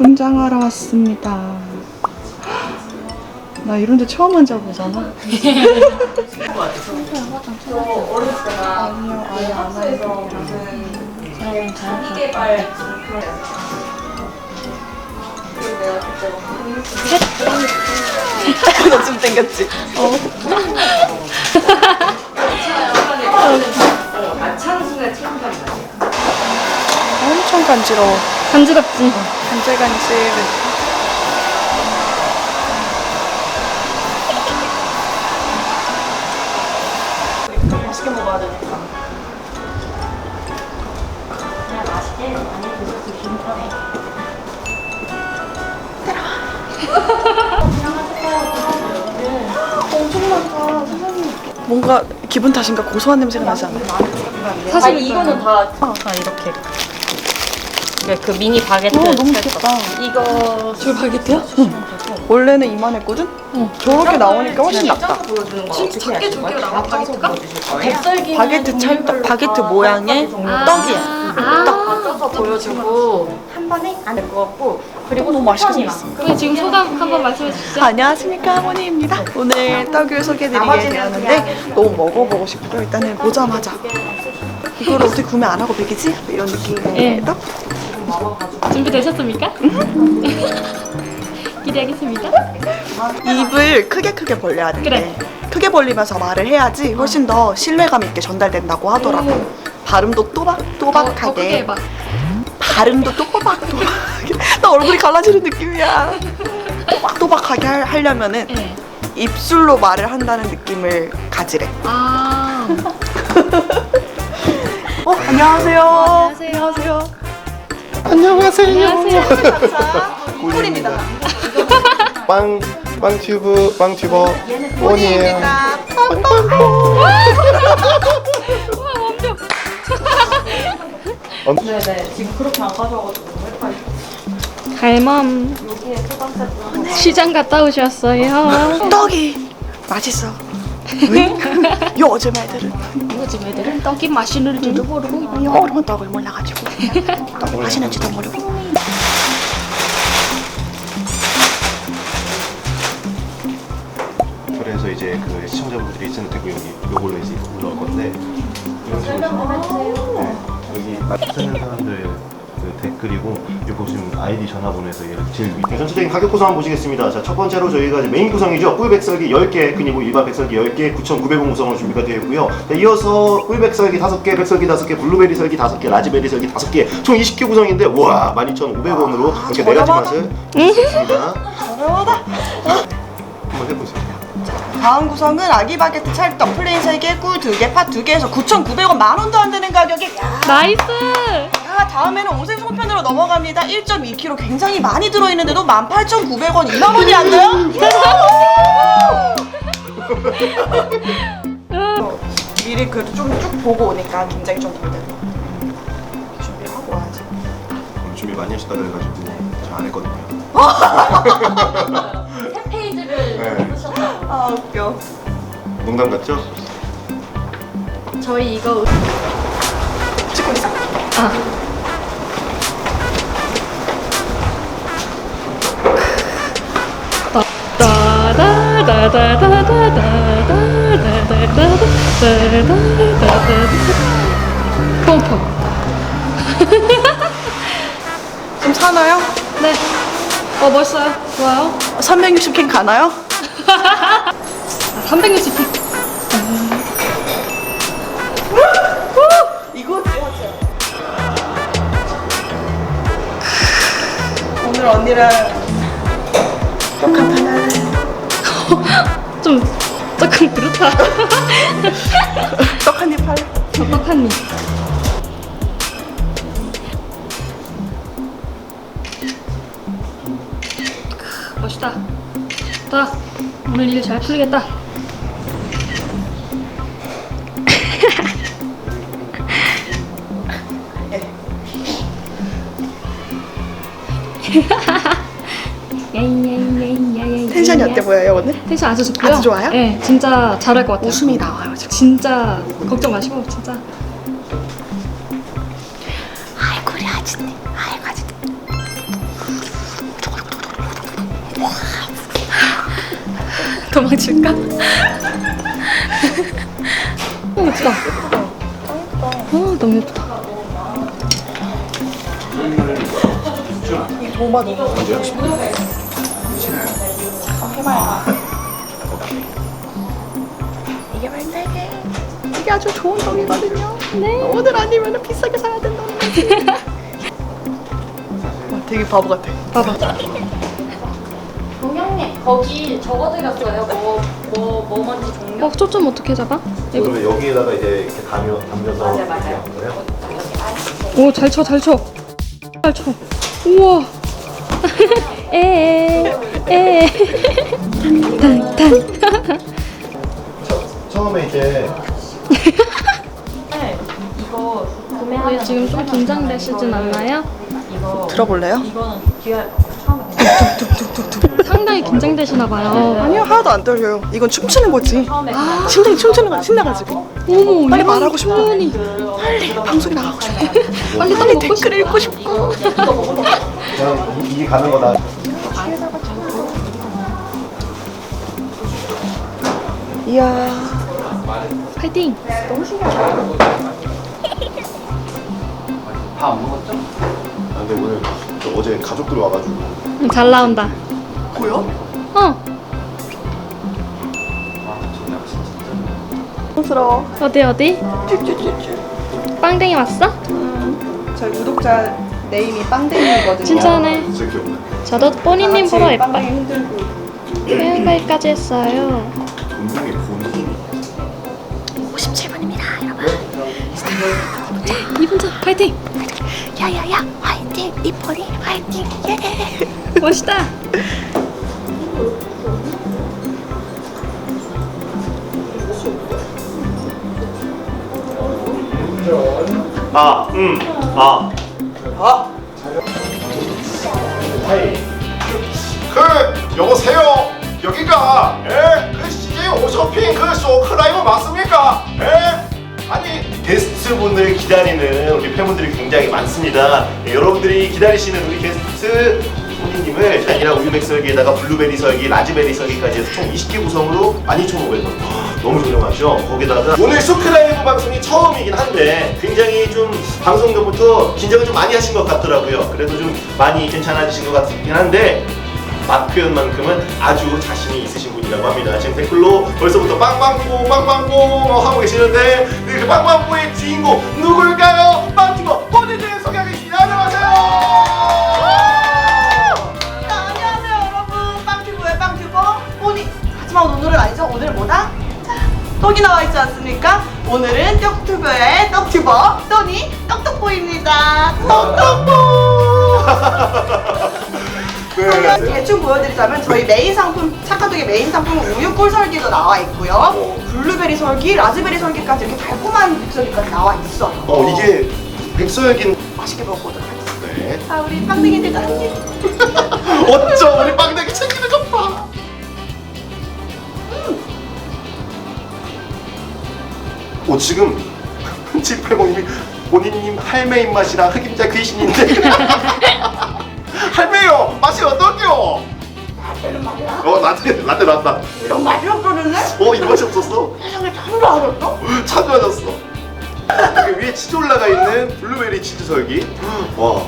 분장하러 왔습니다. 나 이런 데 처음 앉아보잖아. 아니요, 아예 안 와요. 너좀 땡겼지? 엄청 간지러워. 간지럽지? 간질간질. 맛있게 먹어야 되니까. 뭔가 기분 탓인가 고소한 냄새가 나지 않아요? 사실 이거는 다, 다 이렇게. 이게 그 미니 바게트. 어, 너무 셋. 귀엽다. 이거 줄 바게트야? 원래는 이만했거든? 저렇게 나오니까 훨씬 낫다. 작게 줄게요 나와 바게트가? 백설기 바게트 찰떡, 바게트 모양의 떡이야. 딱 맞춰서 보여주고 한 번에 안 될 것 같고 그리고 너무 맛있게. 생겼어. 그럼 지금 소감 한번 말씀해 주시죠. 안녕하십니까 할머니입니다. 오늘 떡을 소개해드리게 되었는데 너무 먹어보고 싶고요. 일단은 보자마자 이거를 어떻게 구매 안 하고 먹이지? 이런 느낌의 예. 떡? 준비되셨습니까? 기대하겠습니다. 입을 크게 크게 벌려야 돼. 그래. 크게 벌리면서 말을 해야지 훨씬 더 신뢰감 있게 전달된다고 하더라고. 발음도 또박 더, 더 크게 또박하게. 해봐. 발음도 또박 또박하게. 나 얼굴이 갈라지는 느낌이야. 또박또박하게 할- 하려면은 네. 입술로 말을 한다는 느낌을 가지래. 아, 어, 안녕하세요. 안녕하세요. 안녕하세요. 안녕하세요. 꿀입니다. 빵, 빵튜브, 빵튜버 원이에요. 우와, 완벽. 갈멈. 시장 갔다 오셨어요. 떡이 맛있어. 응? 요즘 애들은 요즘 애들은 떡이 맛있는 줄도 모르고 여러 떡을 몰라가지고. 떡이 맛있는지도 모르고. 그래서 이제 그 시청자분들이 있었는데 여기 요걸로 이제 올라올 건데. 이런 식으로 네, 여기 쓰는 사람들 그 댓글이고 여기 보시면 아이디 전화번호에서 얘를 제일 밑에 전체적인 가격 구성 한번 보시겠습니다. 자, 첫 번째로 저희가 이제 메인 구성이죠. 꿀백설기 10개, 그리고 일반 백설기 10개, 9,900원 구성으로 준비가 되어 있고요. 자, 이어서 꿀백설기 5개, 백설기 5개, 블루베리 설기 5개, 라즈베리 설기 5개, 총 20개 구성인데 와 12,500원으로 이렇게 네 가지. 맛을 있습니다. 저렴하다. 한번 해보세요. 다음 구성은 아기 바게트 찰떡 플레인 3개, 꿀 2개, 팥 2개에서 9,900원 만 원도 안 되는 가격에 야, 나이스. 야, 다음에는 오색 송편으로 넘어갑니다. 1.2kg 굉장히 많이 들어있는데도 18,900원 2만 원이 안 돼요? 미리 그래도 좀 쭉 보고 오니까 굉장히 좀덜 된다. 준비를 하고 와야지. 오늘 준비 많이 하셨다 그래가지고 잘 안 했거든요. 세 페이지를 네. 쓰셨다고 아 웃겨. 농담 같죠? 저희 이거 찍고 있어. 펑펑. 좀 사나요? 네. 어 멋있어요. 좋아요. 360캔 가나요? 아, 360피. 이거 오늘 언니랑 할래? 좀 조금 그렇다. 잘 풀리겠다. 텐션이 어때 보여요 오늘? 텐션 아주 좋고요. 아주 좋아요? 네, 진짜 잘할 것 같아요. 웃음이 나와요 지금. 진짜 걱정 마시고 진짜 도망칠까? 오 예쁘다. 어 너무 예쁘다. 이 도마 너무 싶어. 해봐요. 이게 말되게 이게 아주 좋은 떡이거든요. 네. 오늘 아니면 비싸게 사야 된다는 거지. 와, 되게 바보 같아. 봐봐. 거기 적어드렸어요. 뭐 뭐 뭐 뭔지 종류. 어 초점 어떻게 잡아? 그러면 여기에다가 이제 이렇게 담여, 담겨서 맞아요, 이렇게 맞아요. 한 거예요? 오 잘 쳐 잘 쳐. 잘 쳐. 우와. 에에 에. 탕탕. 처음에 이제 네. 이거 구매하면 지금 좀 긴장되시진 않나요? 이거 들어볼래요? 이거는 뒤 그냥 상당히 긴장되시나 봐요. 아니요 하나도 안 떨려요. 이건 춤추는 거지. 그냥 심장이 춤추는 거 신나가지고 어머 빨리 이런 말하고 싶어. 빨리 방송에 나가고 싶어. 빨리 빨리 떡 먹고 댓글 읽고 싶어. 그냥 이- 이게 가는 거다. 이야 파이팅. 아, 근데 오늘 저 어제 가족들 와가지고 음, 잘 나온다. 보여? 어 촌스러워. 어디 어디? 쭈쭈쭈쭈. 빵댕이 왔어? 저희 구독자 네임이 빵댕이거든요. 진짜네. 진짜 귀엽네. 저도 뽀니님 다 보러 예뻐. 빵댕이 흔들고. 회원가입까지 했어요. 운동의 본인. 57분입니다, 여러분. 이분자 파이팅. 야야야, 화이팅! 이쁜이 화이팅! 예! 멋있다. 아, 음, 아. 아, 그 여보세요 여기가 예? 그 CJ 오쇼핑 그 쇼크라이브 맞습니까? 예? 아니 게스트분들 기다리는 우리 팬분들이 굉장히 많습니다. 예, 여러분들이 기다리시는 우리 게스트 손님님을 아니라 우유맥 설기에다가 블루베리 설기, 라즈베리 설기까지 해서 총 20개 구성으로 12,500원. 너무 저렴하죠? 거기다가 오늘 쇼크라이브 방송이 처음이긴 한데 굉장히 좀 방송 전부터 긴장을 좀 많이 하신 것 같더라고요. 그래도 좀 많이 괜찮아지신 것 같긴 한데 맛 표현만큼은 아주 자신이 있으신 분이라고 합니다. 지금 댓글로 벌써부터 빵빵뽀 빵빵뽀 하고 계시는데 그 빵빵뽀의 주인공 누굴까 떡이 나와 있지 않습니까? 오늘은 떡튜브의 떡튜버 또니 떡떡보입니다. 떡떡보. 그냥 대충 보여드리자면 저희 메인 상품 착화독의 메인 상품은 우유 꿀 설기도 나와 있고요. 블루베리 설기, 라즈베리 설기까지 이렇게 달콤한 설기까지 나와 있어요. 어 이게 백설긴 맛있게 먹어보도록 하겠습니다. 네. 아 우리 빵댕이들도 한 입. 어쩜 우리 빵댕이 챙기는 것 봐. 어 지금 칠팔공님이 본인님 할매 입맛이라 흑임자 귀신인데 할매요 맛이 어떨게요? 어 라떼 라떼 나왔다. 이런 맛이 없어졌네? 어 입맛이 없었어? 세상에 참도 안 했어? 참 좋아졌어. 그 위에 치즈 올라가 있는 블루베리 치즈 설기. 와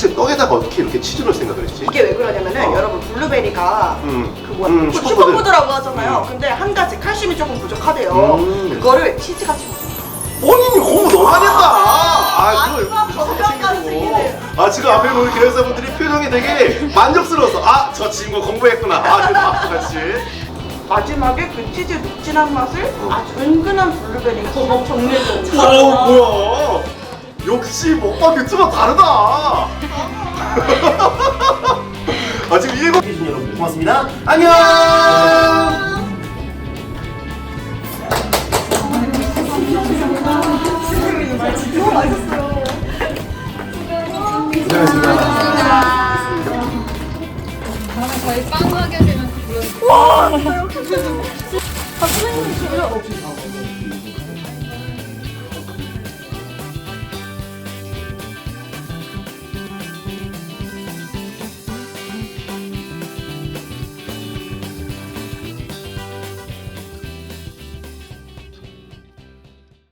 사실 떡에다가 어떻게 이렇게 치즈를 생각을 했지? 이게 왜 그러냐면은 어. 여러분 블루베리가 음, 그 뭐야 음, 그 슈퍼푸드. 슈퍼푸드라고 하잖아요. 근데 한 가지 칼슘이 조금 부족하대요. 음. 그거를 치즈같이 먹어. 본인이 공부 너무 많이 했다. 아, 그거 아줌마 무조건 건강까지. 아, 지금 앞에 우리 기획사분들이 표정이 되게 만족스러웠어. 아, 저 친구 공부했구나. 아, 그 같이. 마지막에 그 치즈 눅진한 맛을 아주 은근한 블루베리 정리해줘. 어, 뭐야. 역시 먹방 유튜버 다르다. 아 지금 일곱 해주신 여러분 고맙습니다. 안녕. 저희 선생님 주요.